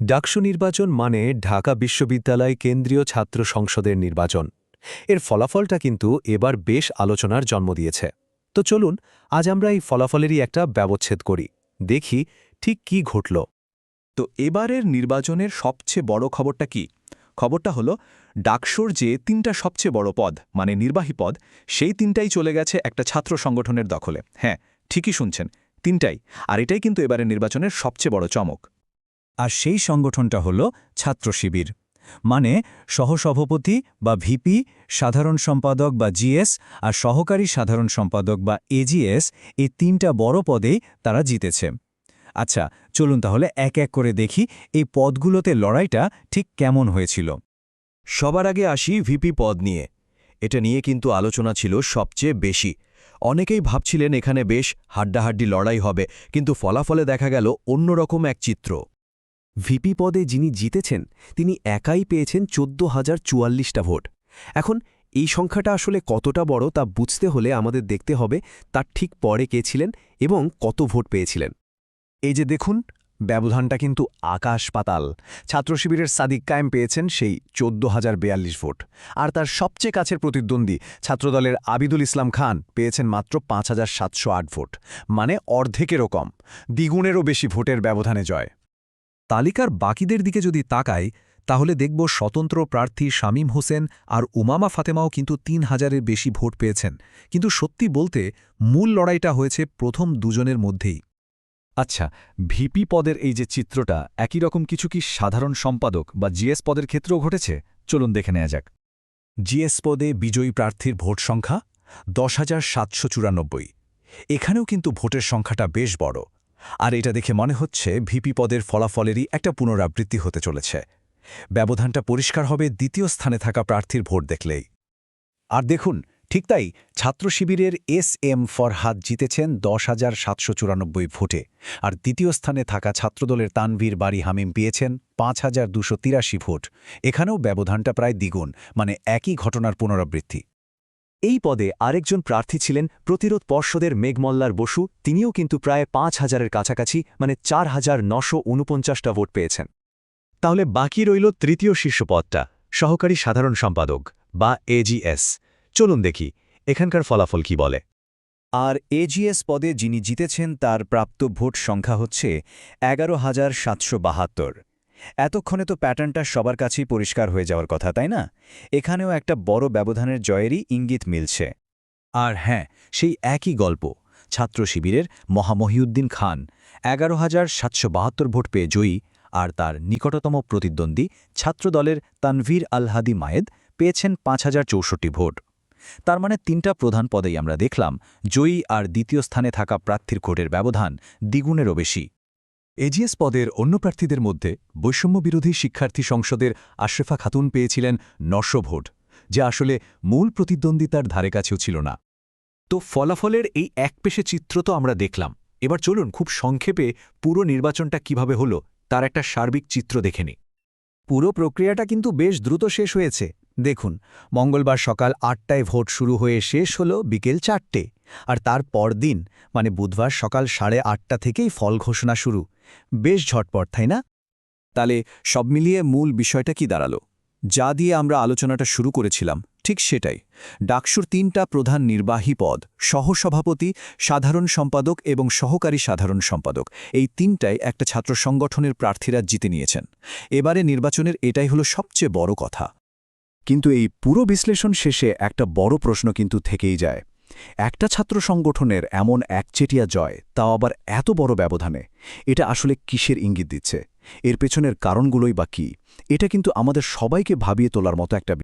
ডাকসু নির্বাচন মানে ঢাকা বিশ্ববিদ্যালয় কেন্দ্রীয় ছাত্র সংসদের নির্বাচন। এর ফলাফলটা কিন্তু এবার বেশ আলোচনার জন্ম দিয়েছে। তো চলুন, আজ আমরা এই ফলাফলেরই একটা ব্যবচ্ছেদ করি। দেখি ঠিক কি ঘটল। তো এবারের নির্বাচনের সবচেয়ে বড় খবরটা কি? খবরটা হলো, ডাকসুর যে তিনটা সবচেয়ে বড় পদ মানে নির্বাহী পদ, সেই তিনটাই চলে গেছে একটা ছাত্র সংগঠনের দখলে। হ্যাঁ ঠিকই শুনছেন, তিনটাই। আর এটাই কিন্তু এবারের নির্বাচনের সবচেয়ে বড় চমক। আর সেই সংগঠনটা হল ছাত্র শিবির। মানে সহসভাপতি বা ভিপি, সাধারণ সম্পাদক বা জিএস আর সহকারী সাধারণ সম্পাদক বা এজিএস এই তিনটা বড় পদেই তারা জিতেছে। আচ্ছা চলুন তাহলে এক এক করে দেখি এই পদগুলোতে লড়াইটা ঠিক কেমন হয়েছিল। সবার আগে আসি ভিপি পদ নিয়ে। এটা নিয়ে কিন্তু আলোচনা ছিল সবচেয়ে বেশি। অনেকেই ভাবছিলেন এখানে বেশ হাড্ডাহাড্ডি লড়াই হবে, কিন্তু ফলাফলে দেখা গেল অন্যরকম এক চিত্র। ভিপি পদে যিনি জিতেছেন, তিনি একাই পেয়েছেন চোদ্দ হাজার চুয়াল্লিশটা ভোট। এখন এই সংখ্যাটা আসলে কতটা বড় তা বুঝতে হলে আমাদের দেখতে হবে তার ঠিক পরে কে ছিলেন এবং কত ভোট পেয়েছিলেন। এই যে দেখুন, ব্যবধানটা কিন্তু আকাশ পাতাল। ছাত্র শিবিরের সাদিক কায়েম পেয়েছেন সেই চোদ্দ হাজার বেয়াল্লিশ ভোট। আর তার সবচেয়ে কাছের প্রতিদ্বন্দ্বী ছাত্রদলের আবিদুল ইসলাম খান পেয়েছেন মাত্র পাঁচ হাজার সাতশো আট ভোট। মানে অর্ধেকেরও কম। দ্বিগুণেরও বেশি ভোটের ব্যবধানে জয়। তালিকার বাকিদের দিকে যদি তাকাই, তাহলে দেখব স্বতন্ত্র প্রার্থী শামীম হোসেন আর উমামা ফাতেমাও কিন্তু তিন হাজারের বেশি ভোট পেয়েছেন। কিন্তু সত্যি বলতে, মূল লড়াইটা হয়েছে প্রথম দুজনের মধ্যেই। আচ্ছা ভিপি পদের এই যে চিত্রটা, একই রকম কিছু কি সাধারণ সম্পাদক বা জিএস পদের ক্ষেত্রেও ঘটেছে? চলুন দেখে নেওয়া যাক। জিএস পদে বিজয়ী প্রার্থীর ভোট সংখ্যা দশ এখানেও কিন্তু ভোটের সংখ্যাটা বেশ বড়। আর এটা দেখে মনে হচ্ছে ভিপি পদের ফলাফলেরই একটা পুনরাবৃত্তি হতে চলেছে। ব্যবধানটা পরিষ্কার হবে দ্বিতীয় স্থানে থাকা প্রার্থীর ভোট দেখলেই। আর দেখুন, ঠিক তাই ছাত্র শিবিরের এস এম ফরহাদ জিতেছেন দশ হাজার সাতশো চুরানব্বই ভোটে। আর দ্বিতীয় স্থানে থাকা ছাত্রদলের তানভীর বাড়ি হামিম পেয়েছেন পাঁচ হাজার দুশো তিরাশি ভোট। এখানেও ব্যবধানটা প্রায় দ্বিগুণ মানে একই ঘটনার পুনরাবৃত্তি। এই পদে আরেকজন প্রার্থী ছিলেন প্রতিরোধ পর্ষদের মেঘমল্লার বসু। তিনিও কিন্তু প্রায় পাঁচ হাজারের কাছাকাছি মানে চার হাজার নশো উনপঞ্চাশটা ভোট পেয়েছেন। তাহলে বাকি রইল তৃতীয় শীর্ষ পদটা সহকারী সাধারণ সম্পাদক, বা এজিএস চলুন দেখি, এখানকার ফলাফল কি বলে। আর এজিএস পদে যিনি জিতেছেন, তার প্রাপ্ত ভোট সংখ্যা হচ্ছে এগারো হাজার সাতশো বাহাত্তর। এতক্ষণে তো প্যাটার্নটা সবার কাছেই পরিষ্কার হয়ে যাওয়ার কথা, তাই না? এখানেও একটা বড় ব্যবধানের জয়েরই ইঙ্গিত মিলছে। আর হ্যাঁ সেই একই গল্প, ছাত্র শিবিরের মহামহিউদ্দিন খান, এগারো হাজার সাতশো বাহাত্তর ভোট পেয়ে জয়ী, আর তার নিকটতম প্রতিদ্বন্দ্বী ছাত্রদলের তানভীর আলহাদি মায়েদ পেয়েছেন পাঁচ হাজার চৌষট্টি ভোট। তার মানে তিনটা প্রধান পদেই আমরা দেখলাম, জয়ী আর দ্বিতীয় স্থানে থাকা প্রার্থীর ভোটের ব্যবধান দ্বিগুণেরও বেশি। এজিএস পদের অন্য প্রার্থীদের মধ্যে বৈষম্যবিরোধী শিক্ষার্থী সংসদের আশরেফা খাতুন পেয়েছিলেন নশো ভোট, যা আসলে মূল প্রতিদ্বন্দ্বিতার ধারে কাছেও ছিল না। তো ফলাফলের এই একপেশে চিত্র তো আমরা দেখলাম। এবার চলুন খুব সংক্ষেপে পুরো নির্বাচনটা কীভাবে হলো তার একটা সার্বিক চিত্র দেখে নি পুরো প্রক্রিয়াটা কিন্তু বেশ দ্রুত শেষ হয়েছে। দেখুন, মঙ্গলবার সকাল আটটায় ভোট শুরু হয়ে শেষ হল বিকেল চারটে। আর তার পরদিন মানে বুধবার সকাল সাড়ে আটটা থেকেই ফল ঘোষণা শুরু। বেশ ঝটপট, তাই না? তাহলে সব মিলিয়ে মূল বিষয়টা কি দাঁড়াল? যা দিয়ে আমরা আলোচনাটা শুরু করেছিলাম, ঠিক সেটাই। ডাকসুর তিনটা প্রধান নির্বাহী পদ, সহসভাপতি, সাধারণ সম্পাদক এবং সহকারী সাধারণ সম্পাদক, এই তিনটাই একটা ছাত্র সংগঠনের প্রার্থীরা জিতে নিয়েছেন। এবারে নির্বাচনের এটাই হলো সবচেয়ে বড় কথা। কিন্তু এই পুরো বিশ্লেষণ শেষে একটা বড় প্রশ্ন কিন্তু থেকেই যায়। একটা ছাত্র সংগঠনের এমন একচেটিয়া জয় তাও আবার এত বড় ব্যবধানে, এটা আসলে কিসের ইঙ্গিত দিচ্ছে? এর পেছনের কারণগুলোই বা কী? এটা কিন্তু আমাদের সবাইকে ভাবিয়ে তোলার মতো একটা